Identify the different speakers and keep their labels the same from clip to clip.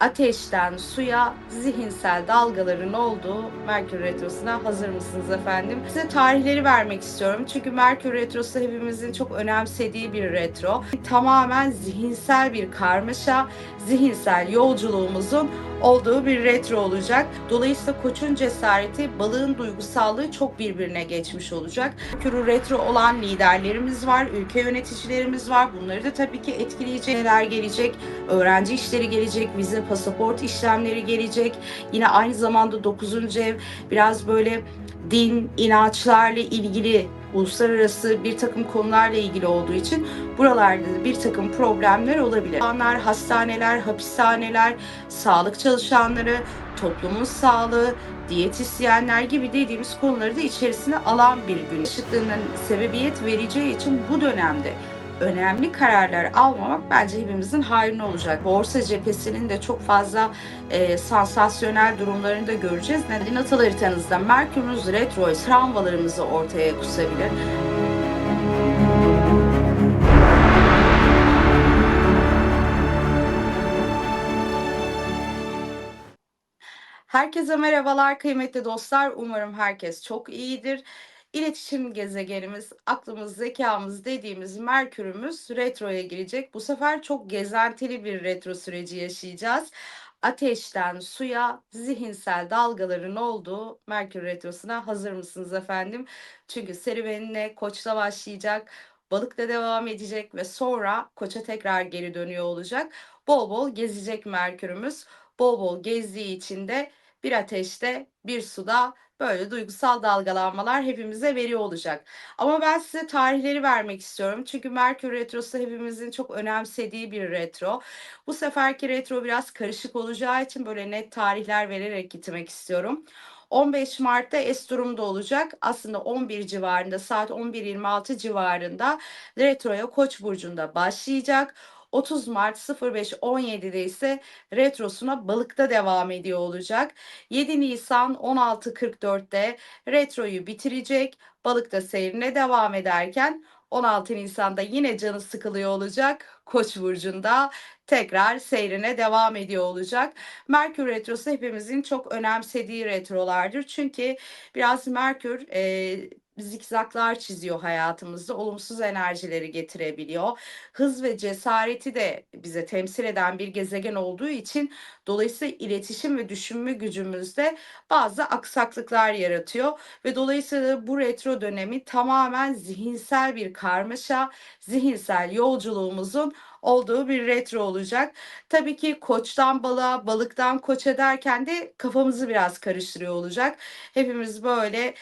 Speaker 1: Ateşten suya zihinsel dalgaların olduğu Merkür Retrosu'na hazır mısınız efendim? Size tarihleri vermek istiyorum. Çünkü Merkür Retrosu hepimizin çok önemsediği bir retro. Tamamen zihinsel bir karmaşa, zihinsel yolculuğumuzun olduğu bir retro olacak. Dolayısıyla koçun cesareti, balığın duygusallığı çok birbirine geçmiş olacak. Merkür retro olan liderlerimiz var, ülke yöneticilerimiz var. Bunları da tabii ki etkileyecek neler gelecek. Öğrenci işleri gelecek, vize, pasaport işlemleri gelecek. Yine aynı zamanda 9. ev biraz böyle din, inançlarla ilgili uluslararası bir takım konularla ilgili olduğu için buralarda da bir takım problemler olabilir. İnsanlar, hastaneler, hapishaneler, sağlık çalışanları, toplumun sağlığı, diyetisyenler gibi dediğimiz konuları da içerisine alan bir gün. Işıklığının sebebiyet vereceği için bu dönemde önemli kararlar almamak bence hepimizin hayrına olacak. Borsa cephesinin de çok fazla e, sansasyonel durumlarını da göreceğiz. Neden natal haritanızda Merkür'ünüz retro travmalarımızı ortaya kusabilir. Herkese merhabalar kıymetli dostlar. Umarım herkes çok iyidir. İletişim gezegenimiz, aklımız, zekamız dediğimiz Merkür'ümüz retroya girecek. Bu sefer çok gezentili bir retro süreci yaşayacağız. Ateşten suya zihinsel dalgaların olduğu Merkür retrosuna hazır mısınız efendim? Çünkü serüvenine Koç'ta başlayacak, Balık'ta devam edecek ve sonra Koç'a tekrar geri dönüyor olacak. Bol bol gezecek Merkür'ümüz. Bol bol gezdiği için de bir ateşte, bir suda böyle duygusal dalgalanmalar hepimize veriyor olacak. Ama ben size tarihleri vermek istiyorum. Çünkü Merkür Retrosu hepimizin çok önemsediği bir retro. Bu seferki retro biraz karışık olacağı için böyle net tarihler vererek gitmek istiyorum. 15 Mart'ta es durumda olacak. Aslında 11 civarında saat 11.26 civarında retroya Koç burcunda başlayacak. 30 Mart 05.17'de ise retrosuna balıkta devam ediyor olacak. 7 Nisan 16.44'te retroyu bitirecek. Balıkta seyrine devam ederken 16 Nisan'da yine canı sıkılıyor olacak. Koç burcunda tekrar seyrine devam ediyor olacak. Merkür retrosu hepimizin çok önemsediği retrolardır. Çünkü biraz Merkür e, zikzaklar çiziyor hayatımızda. Olumsuz enerjileri getirebiliyor. Hız ve cesareti de bize temsil eden bir gezegen olduğu için dolayısıyla iletişim ve düşünme gücümüzde bazı aksaklıklar yaratıyor ve dolayısıyla bu retro dönemi tamamen zihinsel bir karmaşa, zihinsel yolculuğumuzun olduğu bir retro olacak. Tabii ki koçtan balığa, balıktan koça derken de kafamızı biraz karıştırıyor olacak. Hepimiz böyle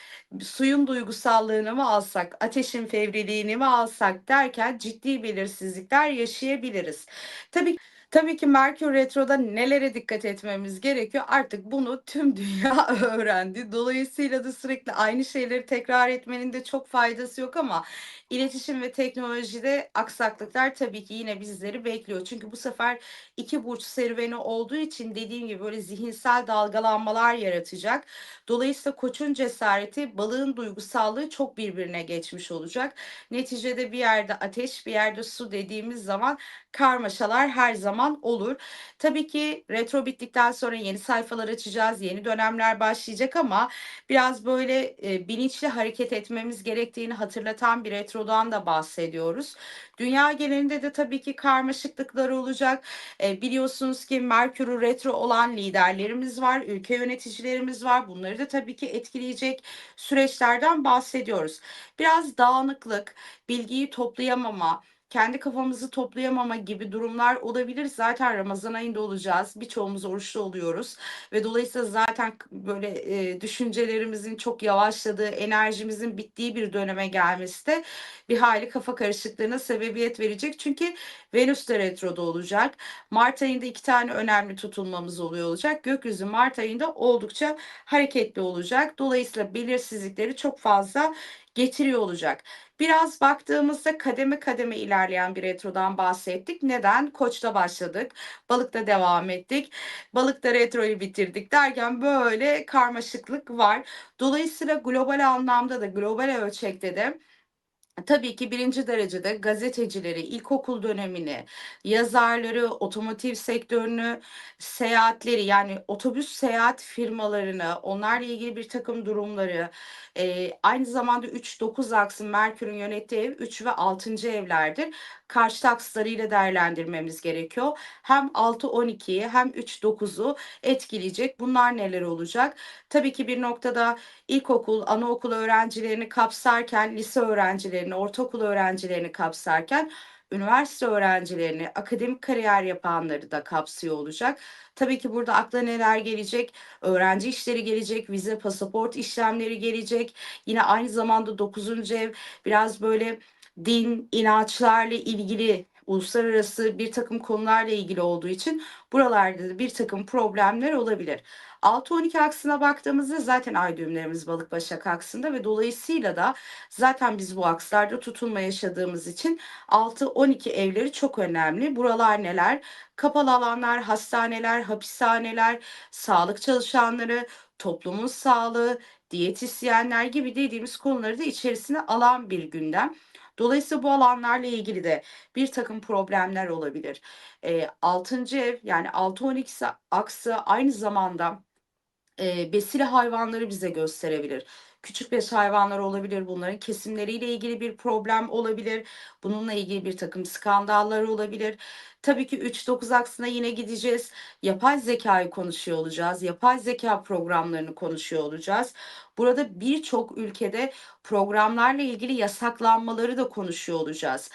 Speaker 1: suyun duygusallığını mı alsak, ateşin fevriliğini mi alsak derken ciddi belirsizlikler yaşayabiliriz. Tabii Tabii ki Merkür Retro'da nelere dikkat etmemiz gerekiyor? Artık bunu tüm dünya öğrendi. Dolayısıyla da sürekli aynı şeyleri tekrar etmenin de çok faydası yok ama iletişim ve teknolojide aksaklıklar tabii ki yine bizleri bekliyor. Çünkü bu sefer iki burç serüveni olduğu için dediğim gibi böyle zihinsel dalgalanmalar yaratacak. Dolayısıyla koçun cesareti, balığın duygusallığı çok birbirine geçmiş olacak. Neticede bir yerde ateş, bir yerde su dediğimiz zaman karmaşalar her zaman olur. Tabii ki retro bittikten sonra yeni sayfalar açacağız, yeni dönemler başlayacak ama biraz böyle e, bilinçli hareket etmemiz gerektiğini hatırlatan bir retrodan da bahsediyoruz. Dünya genelinde de tabii ki karmaşıklıklar olacak. E, biliyorsunuz ki Merkür'ü retro olan liderlerimiz var, ülke yöneticilerimiz var. Bunları da tabii ki etkileyecek süreçlerden bahsediyoruz. Biraz dağınıklık, bilgiyi toplayamama, kendi kafamızı toplayamama gibi durumlar olabilir. Zaten Ramazan ayında olacağız. Birçoğumuz oruçlu oluyoruz ve dolayısıyla zaten böyle e, düşüncelerimizin çok yavaşladığı, enerjimizin bittiği bir döneme gelmesi de bir hali kafa karışıklığına sebebiyet verecek. Çünkü Venüs de retroda olacak. Mart ayında iki tane önemli tutulmamız oluyor olacak. Gökyüzü Mart ayında oldukça hareketli olacak. Dolayısıyla belirsizlikleri çok fazla getiriyor olacak. Biraz baktığımızda kademe kademe ilerleyen bir retrodan bahsettik. Neden? Koç'ta başladık. Balık'ta devam ettik. Balık'ta retroyu bitirdik derken böyle karmaşıklık var. Dolayısıyla global anlamda da global ölçekte de Tabii ki 1'inci derecede gazetecileri, ilkokul dönemini, yazarları, otomotiv sektörünü, seyahatleri yani otobüs seyahat firmalarını, onlarla ilgili birtakım durumları, eee, aynı zamanda 3-9 aksı Merkür'ün yönettiği ev 3 ve 6'ncı evlerdir. Karşıt akslarıyla değerlendirmemiz gerekiyor. Hem 6-12'yi hem 3-9'u etkileyecek. Bunlar neler olacak? Tabii ki bir noktada ilkokul, anaokulu öğrencilerini kapsarken, lise öğrencilerini, ortaokul öğrencilerini kapsarken, üniversite öğrencilerini, akademik kariyer yapanları da kapsıyor olacak. Tabii ki burada akla neler gelecek? Öğrenci işleri gelecek, vize, pasaport işlemleri gelecek. Yine aynı zamanda 9'uncu ev biraz böyle din, inançlarla ilgili uluslararası bir takım konularla ilgili olduğu için buralarda da bir takım problemler olabilir. 6-12 aksına baktığımızda zaten ay düğümlerimiz balık başak aksında ve dolayısıyla da zaten biz bu akslarda tutulma yaşadığımız için 6-12 evleri çok önemli. Buralar neler? Kapalı alanlar, hastaneler, hapishaneler, sağlık çalışanları, toplumun sağlığı, diyetisyenler gibi dediğimiz konuları da içerisine alan bir gündem. Dolayısıyla bu alanlarla ilgili de bir takım problemler olabilir. Eee 6'ncı ev yani 6-12 aksı aynı zamanda eee, besili hayvanları bize gösterebilir. Küçükbaş hayvanlar olabilir, bunların kesimleriyle ilgili bir problem olabilir, bununla ilgili bir takım skandallar olabilir. Tabii ki 3-9 aksına yine gideceğiz. Yapay zekayı konuşuyor olacağız. Yapay zeka programlarını konuşuyor olacağız. Burada birçok ülkede programlarla ilgili yasaklanmaları da konuşuyor olacağız.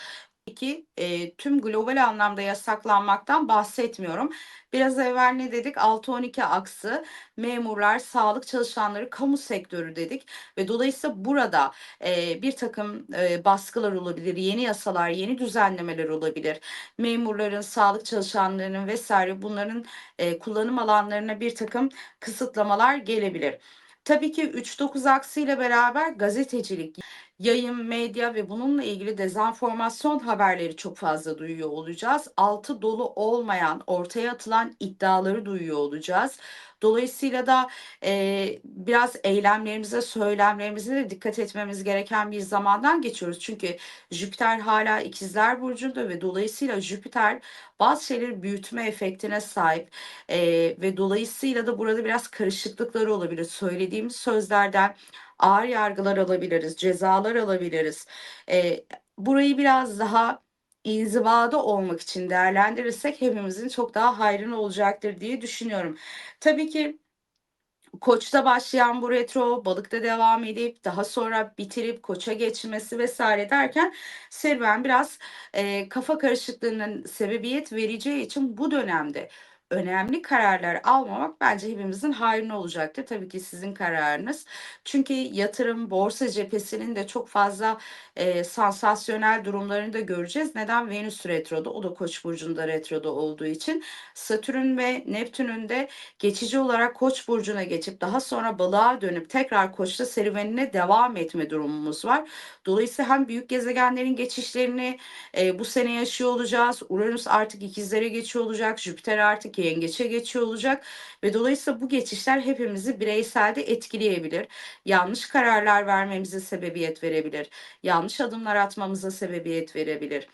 Speaker 1: Peki, eee, tüm global anlamda yasaklanmaktan bahsetmiyorum. Biraz evvel ne dedik? 6-12 aksı, memurlar, sağlık çalışanları, kamu sektörü dedik ve dolayısıyla burada, eee, birtakım, eee, baskılar olabilir, yeni yasalar, yeni düzenlemeler olabilir. Memurların, sağlık çalışanlarının vs. bunların, eee, kullanım alanlarına birtakım kısıtlamalar gelebilir. Tabii ki 3-9 aksıyla beraber gazetecilik, yayın, medya ve bununla ilgili dezenformasyon haberleri çok fazla duyuyor olacağız. Altı dolu olmayan, ortaya atılan iddiaları duyuyor olacağız. Dolayısıyla da, eee, biraz eylemlerimize, söylemlerimize de dikkat etmemiz gereken bir zamandan geçiyoruz. Çünkü Jüpiter hâlâ İkizler burcunda ve dolayısıyla Jüpiter bazı şeyleri büyütme efektine sahip, eee, ve dolayısıyla da burada biraz karışıklıkları olabilir. Söylediğimiz sözlerden ağır yargılar alabiliriz, cezalar alabiliriz. Eee, burayı biraz daha inzivada olmak için değerlendirirsek hepimizin çok daha hayrına olacaktır diye düşünüyorum. Tabii ki Koç'ta başlayan bu retro, Balık'ta devam edip daha sonra bitirip Koç'a geçmesi vs. derken serüven biraz, eee, kafa karışıklığına sebebiyet vereceği için bu dönemde önemli kararlar almamak bence hepimizin hayrına olacaktır. Tabii ki sizin kararınız. Çünkü yatırım, borsa cephesinin de çok fazla, eee, sansasyonel durumlarını da göreceğiz. Neden? Venüs retroda, o da Koç burcunda retroda olduğu için. Satürn ve Neptün'ün de geçici olarak Koç burcuna geçip daha sonra Balığa dönüp tekrar Koç'ta serüvenine devam etme durumumuz var. Dolayısıyla hem büyük gezegenlerin geçişlerini, eee, bu sene yaşıyor olacağız. Uranüs artık İkizlere geçiyor olacak. Jüpiter artık Yengeç'e geçiyor olacak ve dolayısıyla bu geçişler hepimizi bireyselde etkileyebilir. Yanlış kararlar vermemize sebebiyet verebilir. Yanlış adımlar atmamıza sebebiyet verebilir.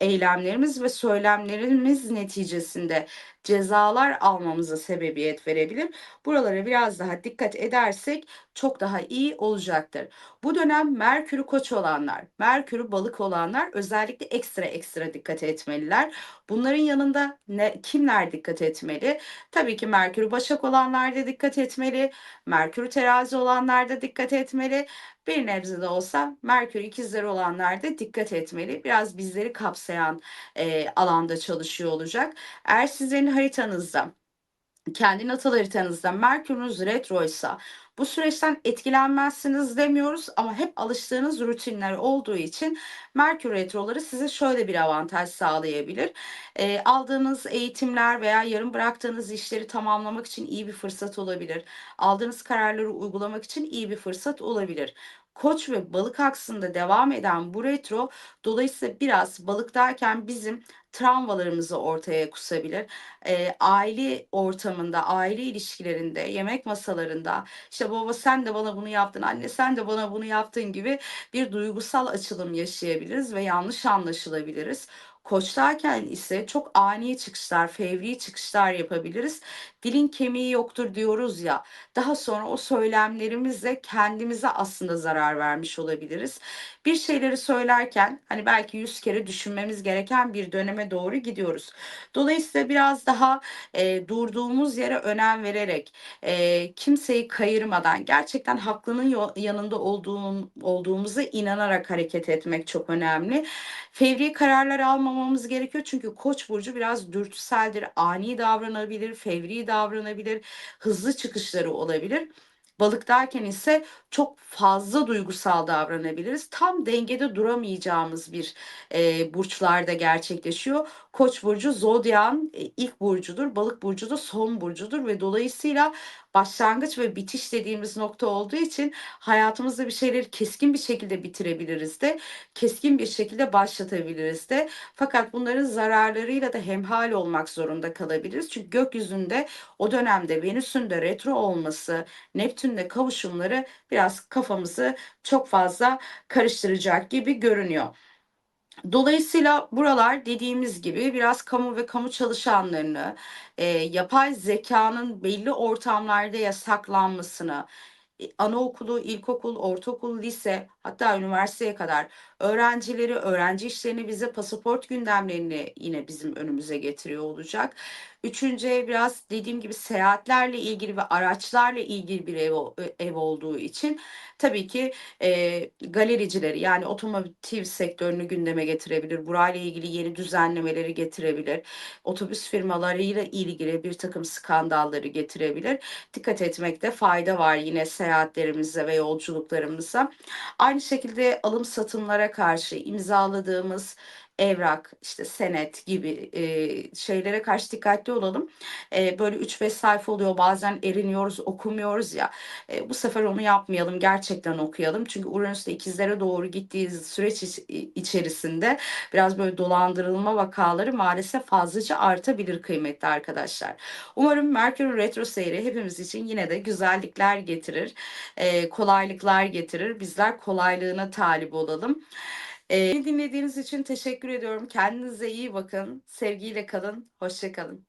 Speaker 1: Eylemlerimiz ve söylemlerimiz neticesinde cezalar almamıza sebebiyet verebilir. Buralara biraz daha dikkat edersek çok daha iyi olacaktır. Bu dönem Merkür'ü Koç olanlar, Merkür'ü Balık olanlar özellikle ekstra ekstra dikkat etmeliler. Bunların yanında ne kimler dikkat etmeli? Tabii ki Merkür'ü Başak olanlar da dikkat etmeli. Merkür'ü Terazi olanlar da dikkat etmeli. Bir nebze de olsa Merkür ikizleri olanlar da dikkat etmeli. Biraz bizleri kapsayan, eee, alanda çalışıyor olacak. Eğer sizlerin haritanızda, kendi natal haritanızda Merkür'ünüz retroysa bu süreçten etkilenmezsiniz demiyoruz ama hep alıştığınız rutinler olduğu için Merkür retroları size şöyle bir avantaj sağlayabilir. Eee, aldığınız eğitimler veya yarım bıraktığınız işleri tamamlamak için iyi bir fırsat olabilir. Aldığınız kararları uygulamak için iyi bir fırsat olabilir. Koç ve Balık aksında devam eden bu retro dolayısıyla biraz Balıktayken bizim travmalarımızı ortaya kusabilir. Eee, aile ortamında, aile ilişkilerinde, yemek masalarında, işte, "Baba sen de bana bunu yaptın, anne sen de bana bunu yaptın." gibi bir duygusal açılım yaşayabiliriz ve yanlış anlaşılabiliriz. Koçtayken ise çok ani çıkışlar, fevri çıkışlar yapabiliriz. "Dilin kemiği yoktur." diyoruz ya, daha sonra o söylemlerimizle kendimize aslında zarar vermiş olabiliriz. Bir şeyleri söylerken, hani, belki 100 kere düşünmemiz gereken bir döneme doğru gidiyoruz. Dolayısıyla biraz daha, eee, durduğumuz yere önem vererek, eee, kimseyi kayırmadan, gerçekten haklının yanında olduğun olduğumuza inanarak hareket etmek çok önemli. Fevri kararlar almamamız gerekiyor çünkü Koç burcu biraz dürtüseldir, ani davranabilir, fevri davranabilir, hızlı çıkışları olabilir. Balıktayken ise çok fazla duygusal davranabiliriz. Tam dengede duramayacağımız bir, eee, burçlarda gerçekleşiyor. Koç burcu zodyağın, eee, ilk burcudur. Balık burcu da son burcudur ve dolayısıyla başlangıç ve bitiş dediğimiz nokta olduğu için hayatımızda bir şeyleri keskin bir şekilde bitirebiliriz de, keskin bir şekilde başlatabiliriz de. Fakat bunların zararlarıyla da hemhâl olmak zorunda kalabiliriz. Çünkü gökyüzünde o dönemde Venüs'ün de retro olması, Neptün'le kavuşumları biraz kafamızı çok fazla karıştıracak gibi görünüyor. Dolayısıyla buralar dediğimiz gibi biraz kamu ve kamu çalışanlarını, eee, yapay zekânın belli ortamlarda yasaklanmasını, İ anaokulu, ilkokul, ortaokul, lise hatta üniversiteye kadar öğrencileri, öğrenci işlerini, vize, pasaport gündemlerini yine bizim önümüze getiriyor olacak. 3'üncü ev biraz dediğim gibi seyahatlerle ilgili ve araçlarla ilgili bir ev ev olduğu için tabii ki, eee, galericileri yani otomotiv sektörünü gündeme getirebilir. Burayla ilgili yeni düzenlemeleri getirebilir. Otobüs firmalarıyla ilgili birtakım skandalları getirebilir. Dikkat etmekte fayda var yine seyahatlerimize ve yolculuklarımıza. Aynı şekilde alım satımlara karşı imzaladığımız evrak, işte senet gibi, eee, şeylere karşı dikkatli olalım. Eee, böyle 3-5 sayfa oluyor, bazen eriniyoruz, okumuyoruz ya. Eee, bu sefer onu yapmayalım, gerçekten okuyalım. Çünkü Uranüs de ikizlere doğru gittiği süreç iç içerisinde biraz böyle dolandırılma vakaları maalesef fazlaca artabilir kıymetli arkadaşlar. Umarım Merkür Retro seyri hepimiz için yine de güzellikler getirir, eee, kolaylıklar getirir. Bizler kolaylığına talip olalım. E, beni dinlediğiniz için teşekkür ediyorum. Kendinize iyi bakın. Sevgiyle kalın. Hoşçakalın.